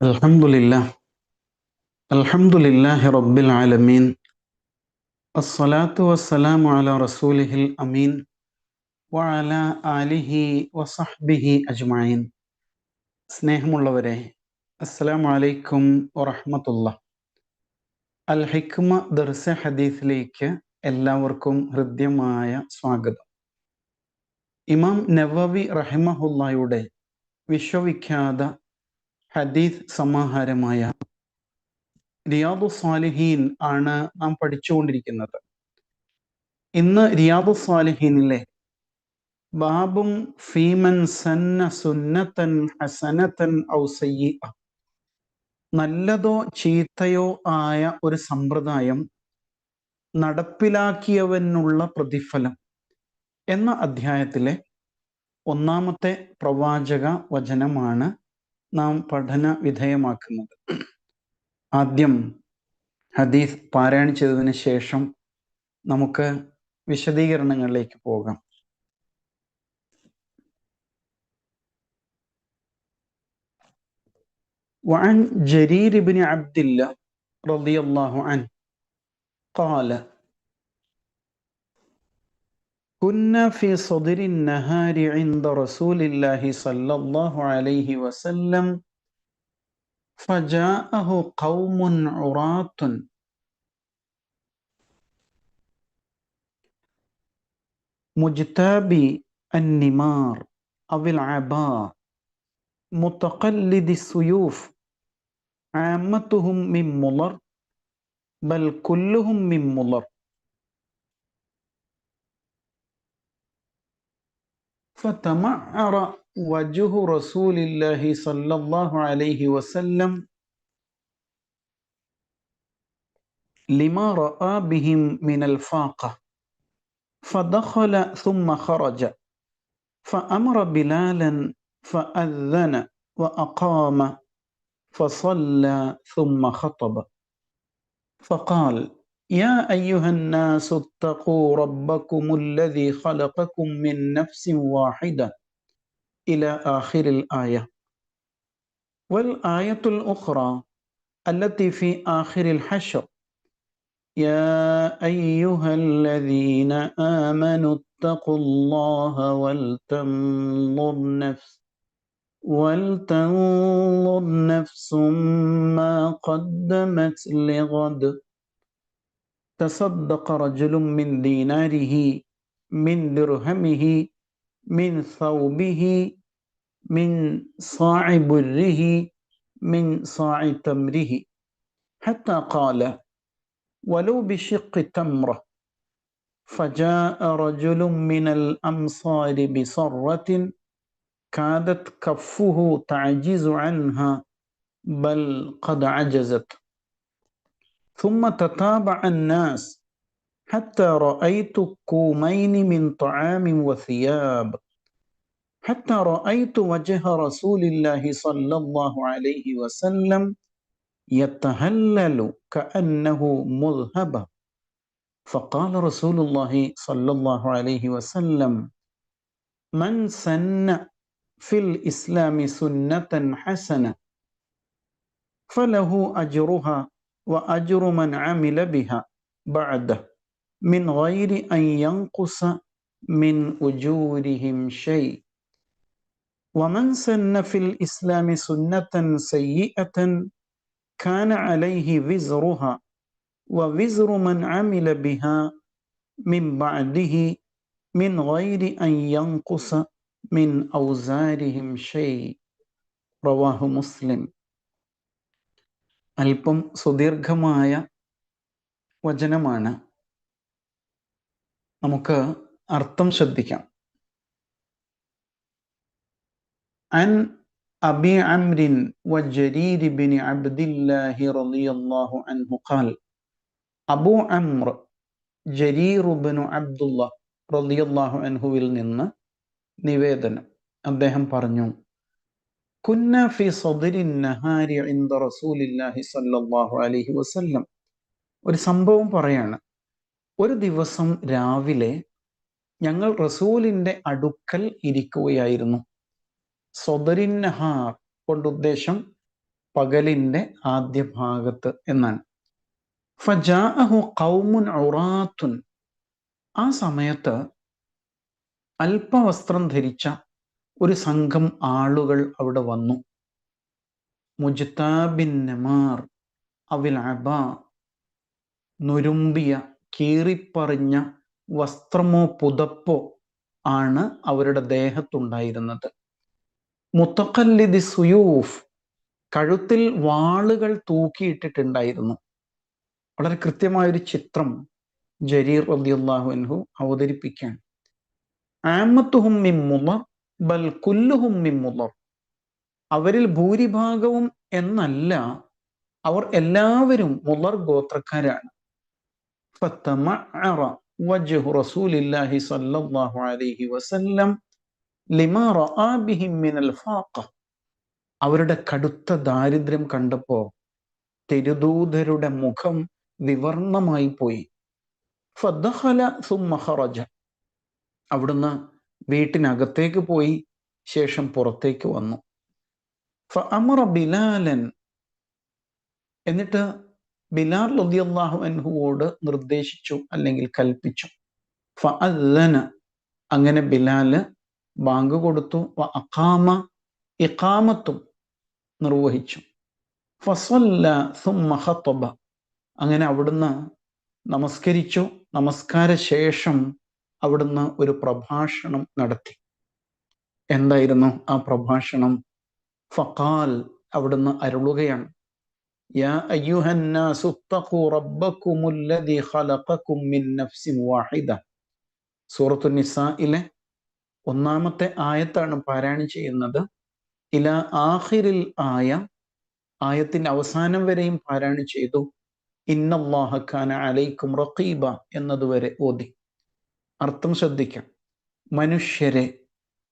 الحمد لله الحمد لله رب العالمين الصلاة والسلام على رسوله الأمين وعلى آله وصحبه أجمعين സ്നേഹമുള്ളവരെ അസ്സലാമു അലൈക്കും വറഹ്മത്തുള്ള അൽ ഹിക്മ ദർസ ഹദീസിലേക്ക് എല്ലാവർക്കും ഹൃദ്യമായ സ്വാഗതം ഇമാം നവവി റഹിമഹുല്ലയുടെ വിശ്വവിഖ്യാത ഹദീസ് സമാഹാരമായ റിയാദു സാലിഹീൻ ആണ് നാം പഠിച്ചുകൊണ്ടിരിക്കുന്നത്. ഇന്ന് റിയാദു സാലിഹീനിലെ ബാബും ഫീമൻ സന്ന സുന്നത്തൻ ഹസനത്തൻ ഔ നല്ലതോ ചീത്തയോ ആയ ഒരു സമ്പ്രദായം നടപ്പിലാക്കിയവനുള്ള പ്രതിഫലം എന്ന അധ്യായത്തിലെ ഒന്നാമത്തെ പ്രവാചക വചനമാണ് നാം പഠന വിധേയമാക്കുന്നത് ആദ്യം ഹദീസ് പാരായണം ചെയ്തതിന് ശേഷം നമുക്ക് വിശദീകരണങ്ങളിലേക്ക് പോകാം وعن جرير بن عبد الله رضي الله عنه قال كنا في صدر النهار عند رسول الله صلى الله عليه وسلم فجاءه قوم عراة. مجتابي النمار أو العباء متقلد السيوف عامتهم من مضر بل كلهم من مضر. فتمعر وجه رسول الله صلى الله عليه وسلم لما رأى بهم من الفاقة. فدخل ثم خرج. فأمر بلالا فأذن وأقام. فصلى ثم خطب. فقال يا أيها الناس اتقوا ربكم الذي خلقكم من نفس واحدة إلى آخر الآية. والآية الأخرى التي في آخر الحشر. يا أيها الذين آمنوا اتقوا الله ولتنظر نفس ولتنظر نفس ما قدمت لغد. تصدق رجل من ديناره من درهمه من ثوبه من صاع بره من صاع تمره. حتى قال ولو بشق تمرة. فجاء رجل من الأمصار بصرة كادت كفه تعجز عنها بل قد عجزت. ثم تتابع الناس حتى رأيت كومين من طعام وثياب. حتى رأيت وجه رسول الله صلى الله عليه وسلم يتهلل كأنه مذهب. فقال رسول الله صلى الله عليه وسلم من سن في الإسلام سنة حسنة فله أجرها وأجر من عمل بها بعده من غير أن ينقص من أجورهم شيء. ومن سن في الإسلام سنة سيئة كان عليه وزرها ووزر من عمل بها من بعده من غير أن ينقص من أوزارهم شيء. رواه مسلم. അല്പം സുദീർഘമായ വചനമാണ് നമുക്ക് അർത്ഥം ശ്രദ്ധിക്കാം അൻ أبي عمرو وجرير بن عبد الله رضي الله عنه قال أبو عمرو ജരീർ ബിനു അബ്ദുള്ള റളിയല്ലാഹു അൻഹുവിൽ നിന്ന് നിവേദനം അദ്ദേഹം പറഞ്ഞു കുന്ന النهار عند നഹാരി الله റസൂലില്ലാഹി الله അലൈഹി വസല്ലം. ഒരു സംഭവം പറയാണ്. ഒരു ദിവസം രാവിലെ ഞങ്ങൾ റസൂലിന്റെ അടുക്കൽ ഇരിക്കുകയായിരുന്നു. സൊദരിൻ നഹാർ കൊണ്ട് ഉദ്ദേശം പകലിന്റെ ആദ്യ ഭാഗത്ത് എന്നാണ്. ഫജാഅഹു ഖൗമുൻ ഔറാത്തുൻ ആ സമയത്ത് അല്പവസ്ത്രം ധരിച്ച ഒരു സംഘം ആളുകൾ അവിടെ വന്നു. മുജ്താബിൻ നമാർ അവിൽ അബ നുരുമ്പിയ കീറിപ്പറിഞ്ഞ വസ്ത്രമോ പുതപ്പോ ആണ് അവരുടെ ദേഹത്തുണ്ടായിരുന്നത്. മുത്തക്കല്ലിദി സുയൂഫ് കഴുത്തിൽ വാളുകൾ തൂക്കിയിട്ടിട്ടുണ്ടായിരുന്നു. വളരെ കൃത്യമായൊരു ചിത്രം ജരീർ റബിയുല്ലാഹു അൻഹു അവതരിപ്പിക്കാൻ. ആമത്തുഹും മിമ്മുളർ ബൽ കുല്ലുഹും മിമ്മുളർ അവരിൽ ഭൂരിഭാഗവും എന്നല്ല അവർ എല്ലാവരും മുളർ ഗോത്രക്കാരാണ് فتمعر وجه رسول الله صلى الله عليه وسلم لما رأى بهم من الفاقة അവരുടെ കടുത്ത ദാരിദ്ര്യം കണ്ടപ്പോ തിരുദൂതരുടെ മുഖം വിവർണമായി പോയി ഫദ്ദഖല സുമ്മ ഖറജ അവിടുന്ന് വീട്ടിനകത്തേക്ക് പോയി ശേഷം പുറത്തേക്ക് വന്നു. ഫഅമറ ബിലാലൻ എന്നിട്ട് ബിലാൽ റളിയല്ലാഹു അൻഹുവോട് നിർദ്ദേശിച്ചു അല്ലെങ്കിൽ കൽപ്പിച്ചു. ഫഅല്ലന അങ്ങനെ ബിലാൽ ബാങ്ക് കൊടുത്തു. അഖാമ ഇഖാമത്തും നിർവഹിച്ചു. ഫസല്ല അങ്ങനെ അവിടുന്ന് നമസ്കരിച്ചു. നമസ്കാര ശേഷം അവിടുന്ന് ഒരു പ്രഭാഷണം നടത്തി. എന്തായിരുന്നു ആ പ്രഭാഷണം? ഫഖാൽ അവിടുന്ന് അരുളുകയാണ്. യാ മിൻ നഫ്സിൻ വാഹിദ. ഒന്നാമത്തെ ആയത്താണ് പാരായണം ചെയ്യുന്നത്. ഇല ആഹിറിൽ ആയ ആയത്തിന്റെ അവസാനം വരെയും പാരായണം ചെയ്തു. ഇന്നല്ലാഹ അലൈക്കും റഖീബ എന്നതുവരെ ഓതി. അർത്ഥം ശ്രദ്ധിക്കാം. മനുഷ്യരെ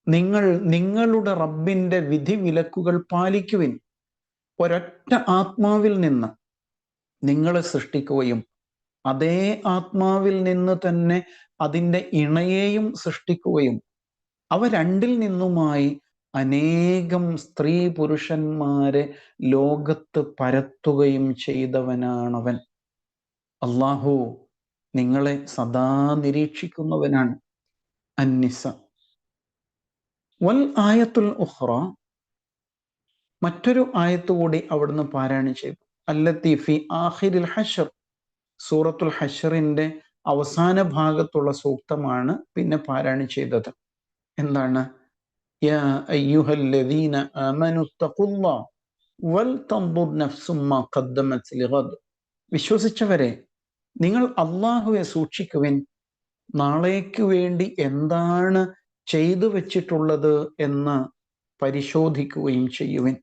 നിങ്ങൾ നിങ്ങളുടെ റബ്ബിന്റെ വിധി വിലക്കുകൾ പാലിക്കുവിൻ. ഒരൊറ്റ ആത്മാവിൽ നിന്ന് നിങ്ങളെ സൃഷ്ടിക്കുകയും അതേ ആത്മാവിൽ നിന്ന് തന്നെ അതിന്റെ ഇണയെയും സൃഷ്ടിക്കുകയും അവ രണ്ടിൽ നിന്നുമായി അനേകം സ്ത്രീ പുരുഷന്മാരെ ലോകത്ത് പരത്തുകയും ചെയ്തവനാണവൻ. അള്ളാഹു നിങ്ങളെ സദാ നിരീക്ഷിക്കുന്നവനാണ് അന്നിസ. വൽ ആയത്തുൽ ഉഹ്റ മറ്റൊരു ആയത്ത് കൂടി അവിടുന്ന് പാരായണം ചെയ്തു. അല്ലത്തി ഫി ആഹിരിൽ ഹഷർ സൂറത്തുൽ ഹഷറിന്റെ അവസാന ഭാഗത്തുള്ള സൂക്തമാണ് പിന്നെ പാരായണം ചെയ്തത്. എന്താണ്? വിശ്വസിച്ചവരെ നിങ്ങൾ അള്ളാഹുവെ സൂക്ഷിക്കുവിൻ. നാളേക്ക് വേണ്ടി എന്താണ് ചെയ്തു വച്ചിട്ടുള്ളത് എന്ന് പരിശോധിക്കുകയും ചെയ്യുവിൻ.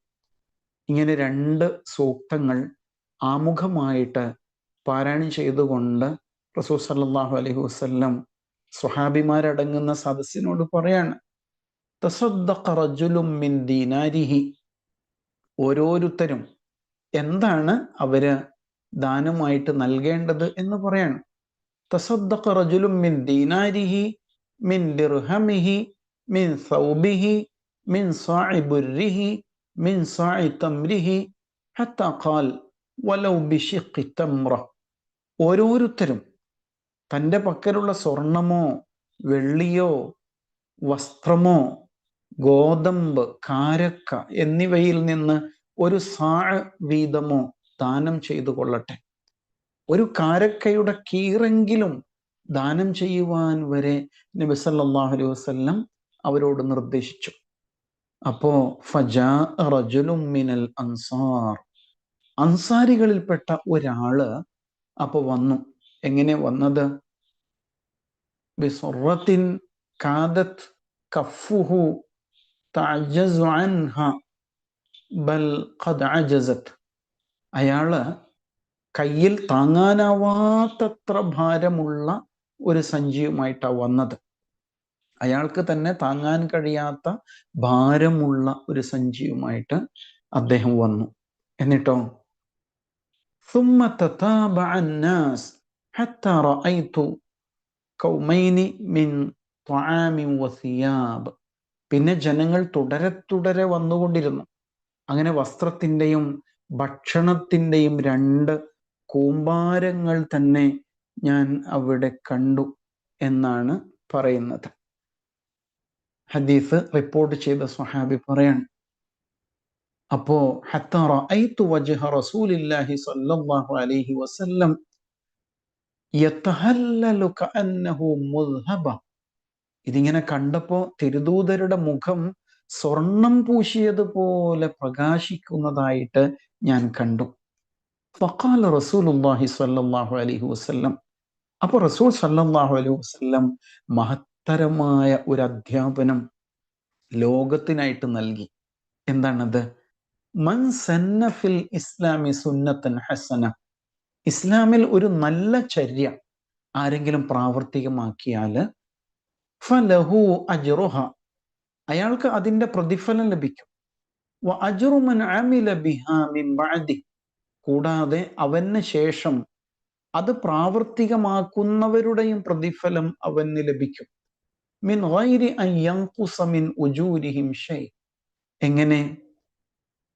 ഇങ്ങനെ രണ്ട് സൂക്തങ്ങൾ ആമുഖമായിട്ട് പാരായണം ചെയ്തുകൊണ്ട് റസൂൽ സല്ലല്ലാഹു അലൈഹി വസ്ല്ലം സ്വഹാബിമാരടങ്ങുന്ന സദസ്സിനോട് പറയാണ് മിൻ ദീനാരിഹി. ഓരോരുത്തരും എന്താണ് അവർ ദാനമായിട്ട് നൽകേണ്ടത് എന്ന് പറയാണ്. മിൻ മിൻ മിൻ മിൻ മിൻ തംരിഹി വലൗ തംറ. ഓരോരുത്തരും തന്റെ പക്കലുള്ള സ്വർണമോ വെള്ളിയോ വസ്ത്രമോ ഗോതമ്പ് കാരക്ക എന്നിവയിൽ നിന്ന് ഒരു സാ വീതമോ ദാനം ചെയ്തു കൊള്ളട്ടെ. ഒരു കാരക്കയുടെ കീറെങ്കിലും ദാനം ചെയ്യുവാൻ വരെ നബി സല്ലല്ലാഹു അലൈഹി വസല്ലം അവരോട് നിർദ്ദേശിച്ചു. അപ്പോ ഫജാ മിനൽ അൻസാർ. അൻസാരികളിൽപ്പെട്ട ഒരാൾ അപ്പൊ വന്നു. എങ്ങനെ വന്നത്? ബിസുറത്തിൻ കാദത്ത് കഫുഹു ബൽ ഖദ് അയാൾ കയ്യിൽ താങ്ങാനാവാത്തത്ര ഭാരമുള്ള ഒരു സഞ്ചിയുമായിട്ടാണ് വന്നത്. അയാൾക്ക് തന്നെ താങ്ങാൻ കഴിയാത്ത ഭാരമുള്ള ഒരു സഞ്ചിയുമായിട്ട് അദ്ദേഹം വന്നു. എന്നിട്ടോ? പിന്നെ ജനങ്ങൾ തുടരെ തുടരെ വന്നുകൊണ്ടിരുന്നു. അങ്ങനെ വസ്ത്രത്തിന്റെയും ഭക്ഷണത്തിന്റെയും രണ്ട് കൂമ്പാരങ്ങൾ തന്നെ ഞാൻ അവിടെ കണ്ടു എന്നാണ് പറയുന്നത്. ഹദീസ് റിപ്പോർട്ട് ചെയ്ത സ്വഹാബി പറയാണ് അപ്പോ അലൈഹി വസല്ലം ഇതിങ്ങനെ കണ്ടപ്പോ തിരുദൂതരുടെ മുഖം സ്വർണം പൂശിയതുപോലെ പ്രകാശിക്കുന്നതായിട്ട് ഞാൻ കണ്ടു. ഫഖാല റസൂലുല്ലാഹി സല്ലാഹു അലഹി വസ്ല്ലം. അപ്പോൾ റസൂൽ സല്ലാഹു അലൈഹി വസ്ല്ലം മഹത്തരമായ ഒരു അധ്യാപനം ലോകത്തിനായിട്ട് നൽകി. എന്താണത്? മൻ ഇസ്ലാമി സുന്നത്തൻ ഹസന. ഇസ്ലാമിൽ ഒരു നല്ല ചര്യ ആരെങ്കിലും പ്രാവർത്തികമാക്കിയാൽ ഫലഹു അജ്റുഹ. അയാൾക്ക് അതിന്റെ പ്രതിഫലം ലഭിക്കും. കൂടാതെ അവന് ശേഷം അത് പ്രാവർത്തികമാക്കുന്നവരുടെയും പ്രതിഫലം അവന് ലഭിക്കും. മിൻ മിൻ ഉജൂരിഹിം എങ്ങനെ?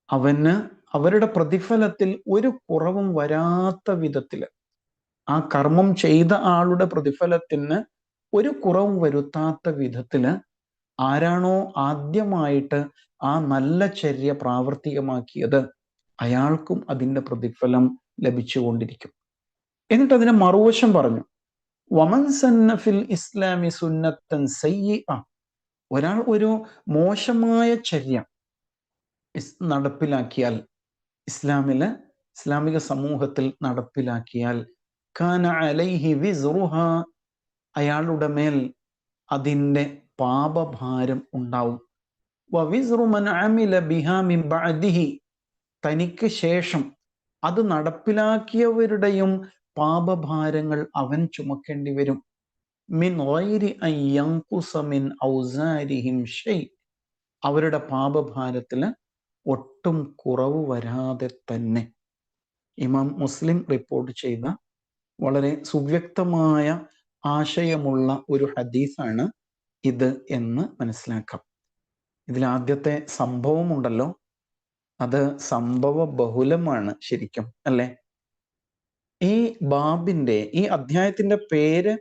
അവന് അവരുടെ പ്രതിഫലത്തിൽ ഒരു കുറവും വരാത്ത വിധത്തിൽ ആ കർമ്മം ചെയ്ത ആളുടെ പ്രതിഫലത്തിന് ഒരു കുറവും വരുത്താത്ത വിധത്തിൽ ആരാണോ ആദ്യമായിട്ട് ആ നല്ല ചര്യ പ്രാവർത്തികമാക്കിയത് അയാൾക്കും അതിന്റെ പ്രതിഫലം ലഭിച്ചുകൊണ്ടിരിക്കും. എന്നിട്ട് അതിനെ മറുവശം പറഞ്ഞു. വമൻ സന്നഫിൽ ഇസ്ലാമി സുന്നത്തൻ സയ്യ ഒരാൾ ഒരു മോശമായ ചര്യ നടപ്പിലാക്കിയാൽ ഇസ്ലാമിലെ ഇസ്ലാമിക സമൂഹത്തിൽ നടപ്പിലാക്കിയാൽ കാന അലൈഹി വിസ്റുഹ അയാളുടെ മേൽ അതിന്റെ പാപഭാരം ഉണ്ടാവും. തനിക്ക് ശേഷം അത് നടപ്പിലാക്കിയവരുടെയും പാപഭാരങ്ങൾ അവൻ ചുമക്കേണ്ടി വരും. മിൻ മിൻ ഔസാരിഹിം അവരുടെ പാപഭാരത്തിൽ ഒട്ടും കുറവ് വരാതെ തന്നെ. ഇമാം മുസ്ലിം റിപ്പോർട്ട് ചെയ്ത വളരെ സുവ്യക്തമായ ആശയമുള്ള ഒരു ഹദീസാണ് ഇത് എന്ന് മനസ്സിലാക്കാം. ഇതിൽ ആദ്യത്തെ സംഭവമുണ്ടല്ലോ. അത് സംഭവ ബഹുലമാണ് ശരിക്കും അല്ലെ? ഈ ബാബിന്റെ ഈ അധ്യായത്തിന്റെ പേര്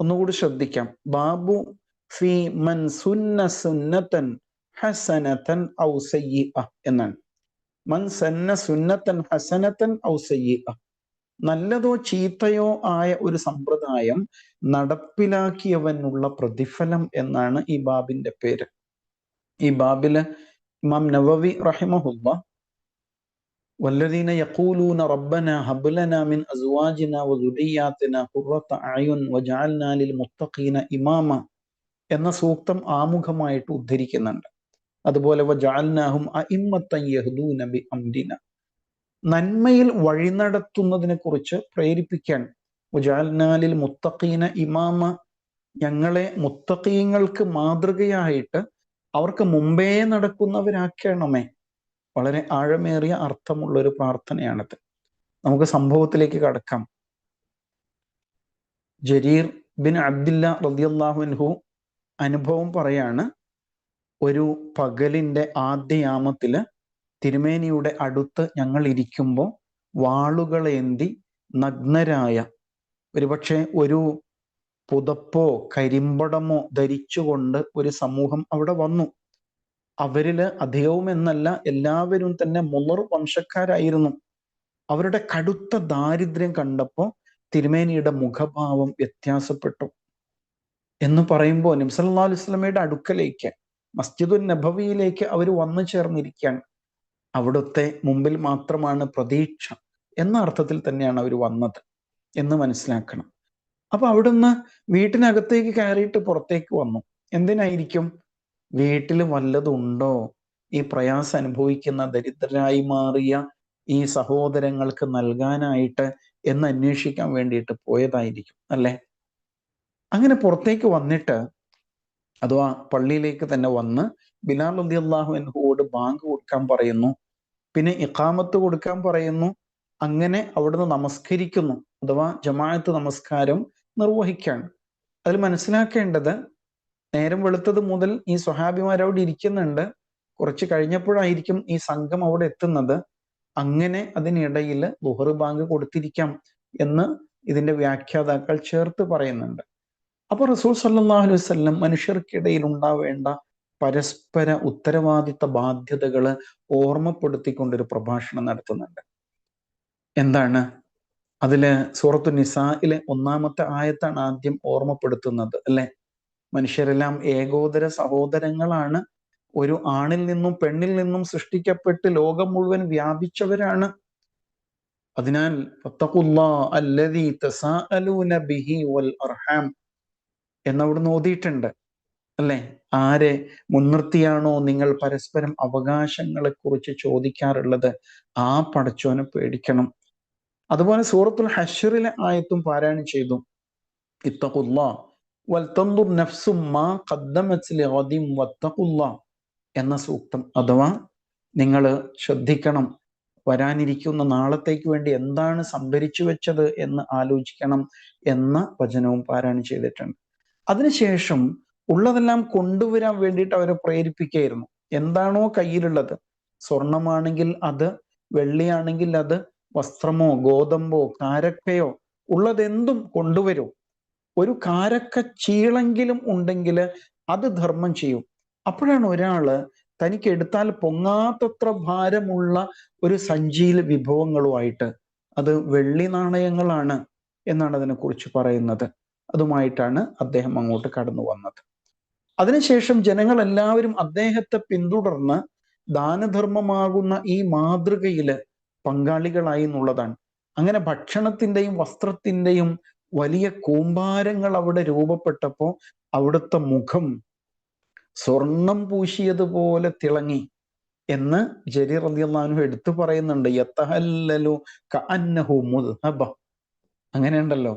ഒന്നുകൂടി ശ്രദ്ധിക്കാം. ബാബു ഫി മൻ സുന്ന സുന്നത്തൻ ഹസനത്തൻ ഔ എന്നാണ്. മൻ സന്ന സുന്നത്തൻ ഹസനത്തൻ ഔ നല്ലതോ ചീത്തയോ ആയ ഒരു സമ്പ്രദായം നടപ്പിലാക്കിയവനുള്ള പ്രതിഫലം എന്നാണ് ഈ ബാബിന്റെ പേര്. ഈ ബാബില് ഇമാം നവവി റഹിമഹുല്ല والذين يقولون ربنا هب لنا من ازواجنا وذرياتنا قرة اعين وجعلنا للمتقين اماما എന്ന സൂക്തം ആമുഖമായിട്ട് ഉദ്ധരിക്കുന്നുണ്ട് അതുപോലെ വജഅൽനാഹും അഇമ്മത്തൻ യഹ്ദൂന ബി അംരിന നന്മയിൽ വഴി നടത്തുന്നതിനെ കുറിച്ച് പ്രേരിപ്പിക്കാൻ വജഅൽനാലിൽ മുത്തഖീന ഇമാമ ഞങ്ങളെ മുത്തഖീങ്ങൾക്ക് മാതൃകയായിട്ട് അവർക്ക് മുമ്പേ നടക്കുന്നവരാക്കണമേ വളരെ ആഴമേറിയ അർത്ഥമുള്ള ഒരു പ്രാർത്ഥനയാണത്. നമുക്ക് സംഭവത്തിലേക്ക് കടക്കാം. ജരീർ ബിൻ അബ്ദില്ല റദിയല്ലാഹുൻഹു അനുഭവം പറയാണ് ഒരു പകലിന്റെ ആദ്യയാമത്തിൽ തിരുമേനിയുടെ അടുത്ത് ഞങ്ങൾ ഇരിക്കുമ്പോൾ വാളുകളേന്തി നഗ്നരായ ഒരുപക്ഷെ ഒരു പുതപ്പോ കരിമ്പടമോ ധരിച്ചുകൊണ്ട് ഒരു സമൂഹം അവിടെ വന്നു. അവരിൽ അധികവും എന്നല്ല എല്ലാവരും തന്നെ മുളർ വംശക്കാരായിരുന്നു. അവരുടെ കടുത്ത ദാരിദ്ര്യം കണ്ടപ്പോൾ തിരുമേനിയുടെ മുഖഭാവം വ്യത്യാസപ്പെട്ടു. എന്ന് പറയുമ്പോൾ നിംസല്ലാ അലുസ്ലമയുടെ അടുക്കലേക്ക് മസ്ജിദുൽ നബവിയിലേക്ക് അവർ വന്നു ചേർന്നിരിക്കുകയാണ്. അവിടുത്തെ മുമ്പിൽ മാത്രമാണ് പ്രതീക്ഷ എന്ന അർത്ഥത്തിൽ തന്നെയാണ് അവർ വന്നത് എന്ന് മനസ്സിലാക്കണം. അപ്പൊ അവിടുന്ന് വീട്ടിനകത്തേക്ക് കയറിയിട്ട് പുറത്തേക്ക് വന്നു. എന്തിനായിരിക്കും? വീട്ടിൽ വല്ലതുണ്ടോ? ഈ പ്രയാസം അനുഭവിക്കുന്ന ദരിദ്രരായി മാറിയ ഈ സഹോദരങ്ങൾക്ക് നൽകാനായിട്ട് എന്ന് അന്വേഷിക്കാൻ വേണ്ടിയിട്ട് പോയതായിരിക്കും അല്ലെ? അങ്ങനെ പുറത്തേക്ക് വന്നിട്ട് അഥവാ പള്ളിയിലേക്ക് തന്നെ വന്ന് ബിലാൽ അലി അള്ളാഹു എൻഹുവോട് ബാങ്ക് കൊടുക്കാൻ പറയുന്നു. പിന്നെ ഇഖാമത്ത് കൊടുക്കാൻ പറയുന്നു. അങ്ങനെ അവിടുന്ന് നമസ്കരിക്കുന്നു. അഥവാ ജമാഅത്ത് നമസ്കാരം നിർവഹിക്കാൻ അതിൽ മനസ്സിലാക്കേണ്ടത് നേരം വെളുത്തത് മുതൽ ഈ സ്വഹാബിമാർ അവിടെ ഇരിക്കുന്നുണ്ട്. കുറച്ച് കഴിഞ്ഞപ്പോഴായിരിക്കും ഈ സംഘം അവിടെ എത്തുന്നത്. അങ്ങനെ അതിനിടയിൽ ബുഹറ് ബാങ്ക് കൊടുത്തിരിക്കാം എന്ന് ഇതിന്റെ വ്യാഖ്യാതാക്കൾ ചേർത്ത് പറയുന്നുണ്ട്. അപ്പൊ റസൂൽ സല്ലാഹു വല്ലം മനുഷ്യർക്കിടയിൽ ഉണ്ടാവേണ്ട പരസ്പര ഉത്തരവാദിത്ത ബാധ്യതകൾ ഓർമ്മപ്പെടുത്തിക്കൊണ്ടൊരു പ്രഭാഷണം നടത്തുന്നുണ്ട്. എന്താണ്? അതിൽ സൂറത്തു നിസായിലെ ഒന്നാമത്തെ ആയത്താണ് ആദ്യം ഓർമ്മപ്പെടുത്തുന്നത് അല്ലെ? മനുഷ്യരെല്ലാം ഏകോദര സഹോദരങ്ങളാണ്. ഒരു ആണിൽ നിന്നും പെണ്ണിൽ നിന്നും സൃഷ്ടിക്കപ്പെട്ട് ലോകം മുഴുവൻ വ്യാപിച്ചവരാണ്. അതിനാൽ എന്നവിടുന്ന് ഓതിയിട്ടുണ്ട് അല്ലെ? ആരെ മുൻനിർത്തിയാണോ നിങ്ങൾ പരസ്പരം അവകാശങ്ങളെ കുറിച്ച് ചോദിക്കാറുള്ളത്? ആ പടച്ചോനെ പേടിക്കണം. അതുപോലെ സൂറത്തുൽ ഹഷറിലെ ആയത്തും പാരായണം ചെയ്തു. ഇത്തഖുല്ലാ മാ എന്ന സൂക്തം. അഥവാ നിങ്ങൾ ശ്രദ്ധിക്കണം വരാനിരിക്കുന്ന നാളത്തേക്ക് വേണ്ടി എന്താണ് സംഭരിച്ചു വെച്ചത് എന്ന് ആലോചിക്കണം എന്ന വചനവും പാരായണം ചെയ്തിട്ടുണ്ട്. അതിനുശേഷം ഉള്ളതെല്ലാം കൊണ്ടുവരാൻ വേണ്ടിയിട്ട് അവരെ പ്രേരിപ്പിക്കുകയായിരുന്നു. എന്താണോ കയ്യിലുള്ളത്? സ്വർണമാണെങ്കിൽ അത് വെള്ളിയാണെങ്കിൽ അത് വസ്ത്രമോ ഗോതമ്പോ കാരക്കയോ ഉള്ളതെന്തും കൊണ്ടുവരും. ഒരു കാരക്ക ചീളെങ്കിലും ഉണ്ടെങ്കിൽ അത് ധർമ്മം ചെയ്യും. അപ്പോഴാണ് ഒരാൾ തനിക്ക് എടുത്താൽ പൊങ്ങാത്തത്ര ഭാരമുള്ള ഒരു സഞ്ചിയിൽ വിഭവങ്ങളുമായിട്ട് അത് വെള്ളി നാണയങ്ങളാണ് എന്നാണ് അതിനെക്കുറിച്ച് പറയുന്നത്. അതുമായിട്ടാണ് അദ്ദേഹം അങ്ങോട്ട് കടന്നു വന്നത്. അതിനുശേഷം ജനങ്ങൾ എല്ലാവരും അദ്ദേഹത്തെ പിന്തുടർന്ന് ദാനധർമ്മമാകുന്ന ഈ മാതൃകയിൽ പങ്കാളികളായി എന്നുള്ളതാണ്. അങ്ങനെ ഭക്ഷണത്തിന്റെയും വസ്ത്രത്തിന്റെയും വലിയ കൂമ്പാരങ്ങൾ അവിടെ രൂപപ്പെട്ടപ്പോ അവിടുത്തെ മുഖം സ്വർണം പൂശിയതുപോലെ തിളങ്ങി എന്ന് ജരി റതിയല്ലാനു എടുത്തു പറയുന്നുണ്ട്. യത്തഹല്ലലു കഅന്നഹു അങ്ങനെയുണ്ടല്ലോ.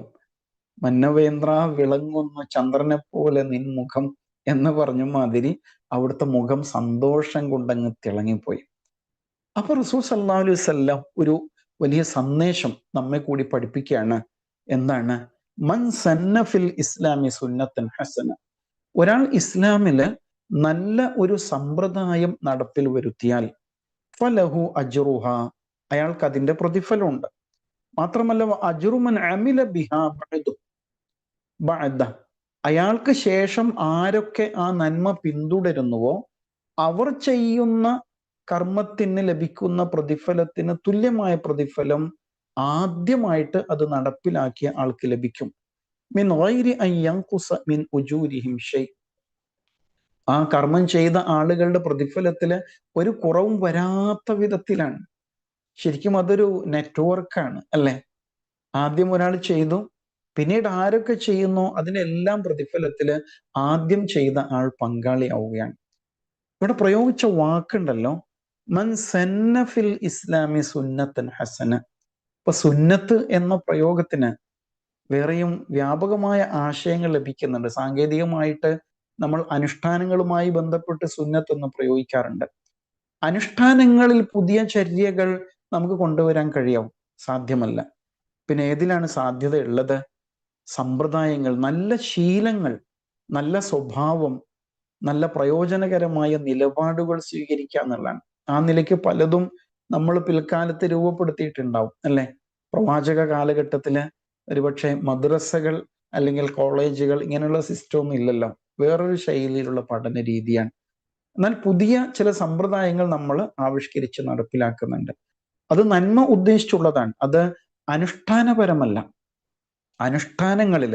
മന്നവേന്ദ്ര വിളങ്ങുന്ന ചന്ദ്രനെ പോലെ നിൻ മുഖം എന്ന് പറഞ്ഞ മാതിരി അവിടുത്തെ മുഖം സന്തോഷം കൊണ്ടങ്ങ് തിളങ്ങിപ്പോയി. അപ്പൊ റസൂൽ സല്ലാ അലൈഹി വല്ലം ഒരു വലിയ സന്ദേശം നമ്മെ കൂടി പഠിപ്പിക്കുകയാണ് എന്താണ് മൻ സന്നഫിൽ ഇസ്ലാമി സുന്നത്തൻ ഹസന. ഒരാൾ ഇസ്ലാമിൽ നല്ല ഒരു സമ്പ്രദായം നടപ്പിൽ വരുത്തിയാൽ ഫലഹു അജുറുഹ അയാൾക്ക് അതിന്റെ പ്രതിഫലമുണ്ട്. മാത്രമല്ല അജുറുമൻ അമില ബിഹാ ബഅദ. അയാൾക്ക് ശേഷം ആരൊക്കെ ആ നന്മ പിന്തുടരുന്നുവോ അവർ ചെയ്യുന്ന കർമ്മത്തിന് ലഭിക്കുന്ന പ്രതിഫലത്തിന് തുല്യമായ പ്രതിഫലം ആദ്യമായിട്ട് അത് നടപ്പിലാക്കിയ ആൾക്ക് ലഭിക്കും. മിൻ മിൻ ഉജൂരിഹിം ഷൈ. ആ കർമ്മം ചെയ്ത ആളുകളുടെ പ്രതിഫലത്തിൽ ഒരു കുറവും വരാത്ത വിധത്തിലാണ്. ശരിക്കും അതൊരു നെറ്റ്വർക്കാണ് അല്ലെ? ആദ്യം ഒരാൾ ചെയ്തു പിന്നീട് ആരൊക്കെ ചെയ്യുന്നു അതിനെല്ലാം പ്രതിഫലത്തിൽ ആദ്യം ചെയ്ത ആൾ പങ്കാളിയാവുകയാണ്. ഇവിടെ പ്രയോഗിച്ച വാക്കുണ്ടല്ലോ മൻ സന്നഫിൽ ഇസ്ലാമി സുന്നത്തൻ ഹസന. ഇപ്പൊ സുന്നത്ത് എന്ന പ്രയോഗത്തിന് വേറെയും വ്യാപകമായ ആശയങ്ങൾ ലഭിക്കുന്നുണ്ട്. സാങ്കേതികമായിട്ട് നമ്മൾ അനുഷ്ഠാനങ്ങളുമായി ബന്ധപ്പെട്ട് സുന്നത്ത് എന്ന് പ്രയോഗിക്കാറുണ്ട്. അനുഷ്ഠാനങ്ങളിൽ പുതിയ ചര്യകൾ നമുക്ക് കൊണ്ടുവരാൻ കഴിയാവും. സാധ്യമല്ല. പിന്നെ ഏതിലാണ് സാധ്യത ഉള്ളത്? സമ്പ്രദായങ്ങൾ നല്ല ശീലങ്ങൾ നല്ല സ്വഭാവം നല്ല പ്രയോജനകരമായ നിലപാടുകൾ സ്വീകരിക്കുക എന്നുള്ളതാണ്. ആ നിലയ്ക്ക് പലതും നമ്മൾ പിൽക്കാലത്ത് രൂപപ്പെടുത്തിയിട്ടുണ്ടാവും അല്ലെ? പ്രവാചക കാലഘട്ടത്തിൽ ഒരുപക്ഷെ മദ്രസകൾ അല്ലെങ്കിൽ കോളേജുകൾ ഇങ്ങനെയുള്ള സിസ്റ്റം ഒന്നും ഇല്ലല്ലോ. വേറൊരു ശൈലിയിലുള്ള പഠന രീതിയാണ്. എന്നാൽ പുതിയ ചില സമ്പ്രദായങ്ങൾ നമ്മൾ ആവിഷ്കരിച്ച് നടപ്പിലാക്കുന്നുണ്ട്. അത് നന്മ ഉദ്ദേശിച്ചുള്ളതാണ്. അത് അനുഷ്ഠാനപരമല്ല. അനുഷ്ഠാനങ്ങളിൽ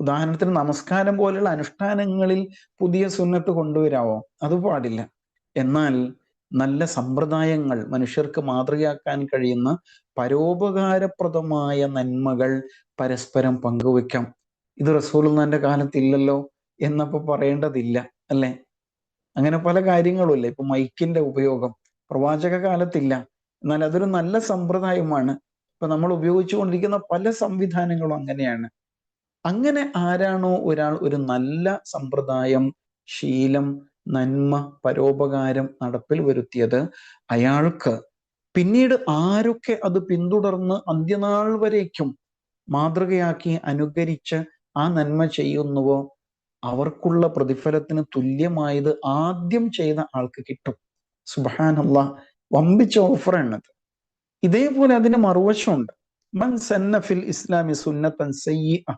ഉദാഹരണത്തിന് നമസ്കാരം പോലെയുള്ള അനുഷ്ഠാനങ്ങളിൽ പുതിയ സുന്നത്ത് കൊണ്ടുവരാവോ? അത് പാടില്ല. എന്നാൽ നല്ല സമ്പ്രദായങ്ങൾ മനുഷ്യർക്ക് മാതൃകയാക്കാൻ കഴിയുന്ന പരോപകാരപ്രദമായ നന്മകൾ പരസ്പരം പങ്കുവെക്കാം ഇത് റസൂലുള്ളാന്റെ കാലത്തില്ലല്ലോ എന്നപ്പോ പറയേണ്ടതില്ല അല്ലെ? അങ്ങനെ പല കാര്യങ്ങളും ഇല്ല ഇപ്പൊ മൈക്കിന്റെ ഉപയോഗം പ്രവാചക കാലത്തില്ല എന്നാൽ അതൊരു നല്ല സമ്പ്രദായമാണ്. ഇപ്പൊ നമ്മൾ ഉപയോഗിച്ചുകൊണ്ടിരിക്കുന്ന പല സംവിധാനങ്ങളും അങ്ങനെയാണ്. അങ്ങനെ ആരാണോ ഒരാൾ ഒരു നല്ല സമ്പ്രദായം ശീലം നന്മ പരോപകാരം നടപ്പിൽ വരുത്തിയത് അയാൾക്ക്. പിന്നീട് ആരൊക്കെ അത് പിന്തുടർന്ന് അന്ത്യനാൾ വരേക്കും മാതൃകയാക്കി അനുകരിച്ച് ആ നന്മ ചെയ്യുന്നുവോ? അവർക്കുള്ള പ്രതിഫലത്തിന് തുല്യമായത് ആദ്യം ചെയ്ത ആൾക്ക് കിട്ടും. സുബാനുള്ള വമ്പിച്ച ഓഫറാണത്. ഇതേപോലെ അതിന് മറുവശമുണ്ട്. മൻ സന്നഫിൽ ഇസ്ലാമി സുന്നത്തൻ സയ്യ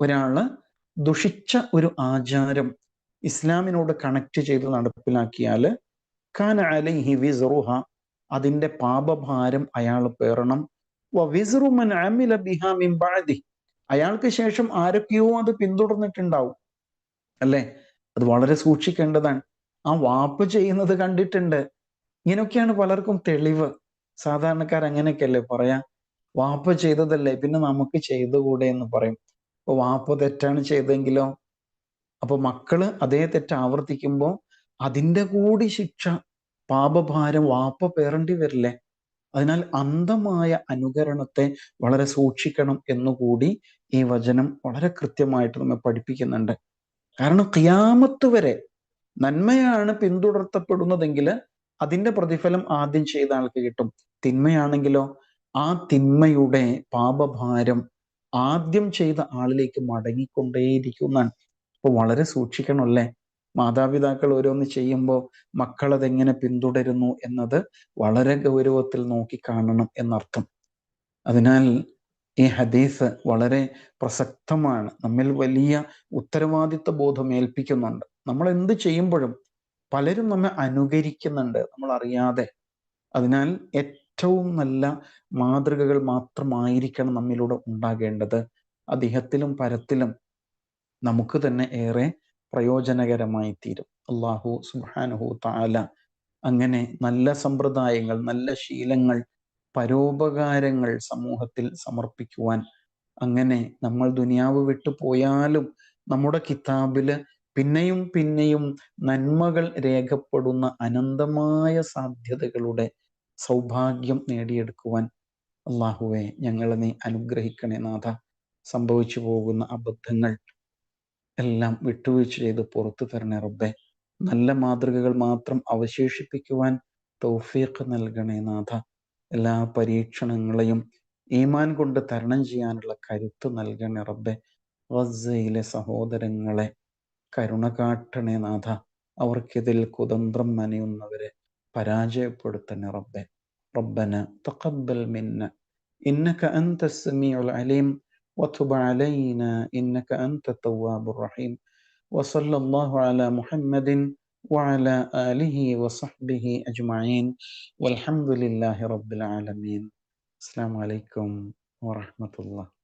ഒരാൾ ദുഷിച്ച ഒരു ആചാരം ഇസ്ലാമിനോട് കണക്ട് ചെയ്ത് നടപ്പിലാക്കിയാൽ ഖാൻ അലൈഹി വിസ്റുഹ അതിന്റെ പാപഭാരം അയാൾ പേറണം. വിസ്റുമൻ അമില ബിഹ അയാൾക്ക് ശേഷം ആരൊക്കെയോ അത് പിന്തുടർന്നിട്ടുണ്ടാവും. അല്ലേ? അത് വളരെ സൂക്ഷിക്കേണ്ടതാണ്. ആ വാപ്പ് ചെയ്യുന്നത് കണ്ടിട്ടുണ്ട്. ഇങ്ങനെയൊക്കെയാണ് പലർക്കും തെളിവ്. സാധാരണക്കാർ അങ്ങനെയൊക്കെയല്ലേ പറയാ? വാപ്പ ചെയ്തതല്ലേ? പിന്നെ നമുക്ക് ചെയ്തുകൂടെ എന്ന് പറയും. അപ്പൊ വാപ്പ തെറ്റാണ് ചെയ്തെങ്കിലോ? അപ്പൊ മക്കൾ അതേ തെറ്റ് ആവർത്തിക്കുമ്പോൾ അതിന്റെ കൂടി ശിക്ഷ പാപഭാരം വാപ്പ പേറേണ്ടി വരില്ലേ? അതിനാൽ അന്ധമായ അനുകരണത്തെ വളരെ സൂക്ഷിക്കണം എന്നുകൂടി ഈ വചനം വളരെ കൃത്യമായിട്ട് നമ്മെ പഠിപ്പിക്കുന്നുണ്ട്. കാരണം ക്യാമത്ത് വരെ നന്മയാണ് പിന്തുടർത്തപ്പെടുന്നതെങ്കിൽ അതിന്റെ പ്രതിഫലം ആദ്യം ചെയ്ത ആൾക്ക് കിട്ടും. തിന്മയാണെങ്കിലോ ആ തിന്മയുടെ പാപഭാരം ആദ്യം ചെയ്ത ആളിലേക്ക് മടങ്ങിക്കൊണ്ടേയിരിക്കുന്നതാണ് അപ്പൊ വളരെ സൂക്ഷിക്കണം അല്ലേ മാതാപിതാക്കൾ ഓരോന്ന് ചെയ്യുമ്പോൾ മക്കൾ അതെങ്ങനെ പിന്തുടരുന്നു എന്നത് വളരെ ഗൗരവത്തിൽ നോക്കി കാണണം എന്നർത്ഥം. അതിനാൽ ഈ ഹദീസ് വളരെ പ്രസക്തമാണ്. നമ്മിൽ വലിയ ഉത്തരവാദിത്വ ബോധം ഏൽപ്പിക്കുന്നുണ്ട് നമ്മൾ എന്ത് ചെയ്യുമ്പോഴും പലരും നമ്മെ അനുകരിക്കുന്നുണ്ട് നമ്മൾ അറിയാതെ അതിനാൽ ഏറ്റവും നല്ല മാതൃകകൾ മാത്രമായിരിക്കണം നമ്മിലൂടെ ഉണ്ടാകേണ്ടത്. അദ്ദേഹത്തിലും പരത്തിലും നമുക്ക് തന്നെ ഏറെ പ്രയോജനകരമായി തീരും അള്ളാഹു സുബാനുഹു താല അങ്ങനെ നല്ല സമ്പ്രദായങ്ങൾ നല്ല ശീലങ്ങൾ പരോപകാരങ്ങൾ സമൂഹത്തിൽ സമർപ്പിക്കുവാൻ അങ്ങനെ നമ്മൾ ദുനിയാവ് വിട്ടു പോയാലും നമ്മുടെ കിതാബിൽ പിന്നെയും പിന്നെയും നന്മകൾ രേഖപ്പെടുന്ന അനന്തമായ സാധ്യതകളുടെ സൗഭാഗ്യം നേടിയെടുക്കുവാൻ അള്ളാഹുവെ ഞങ്ങളെ നീ അനുഗ്രഹിക്കണേ നാഥ. സംഭവിച്ചു പോകുന്ന അബദ്ധങ്ങൾ എല്ലാം വിട്ടുവീഴ്ച ചെയ്ത് പുറത്തു തരണേ റബ്ബെ നല്ല മാതൃകകൾ മാത്രം അവശേഷിപ്പിക്കുവാൻ തൗഫീഖ് നൽകണേ നാഥ എല്ലാ പരീക്ഷണങ്ങളെയും ഈമാൻ കൊണ്ട് തരണം ചെയ്യാനുള്ള കരുത്ത് നൽകണേ റബ്ബെ ഗസയിലെ സഹോദരങ്ങളെ കരുണ കാട്ടണേ നാഥ അവർക്കിതിൽ കുതന്ത്രം നനയുന്നവരെ പരാജയപ്പെടുത്തണേ റബ്ബെ ربنا تقبل منا إنك أنت السميع العليم وتب علينا إنك أنت التواب الرحيم. وصلى الله على محمد وعلى آله وصحبه أجمعين. والحمد لله رب العالمين. السلام عليكم ورحمة الله.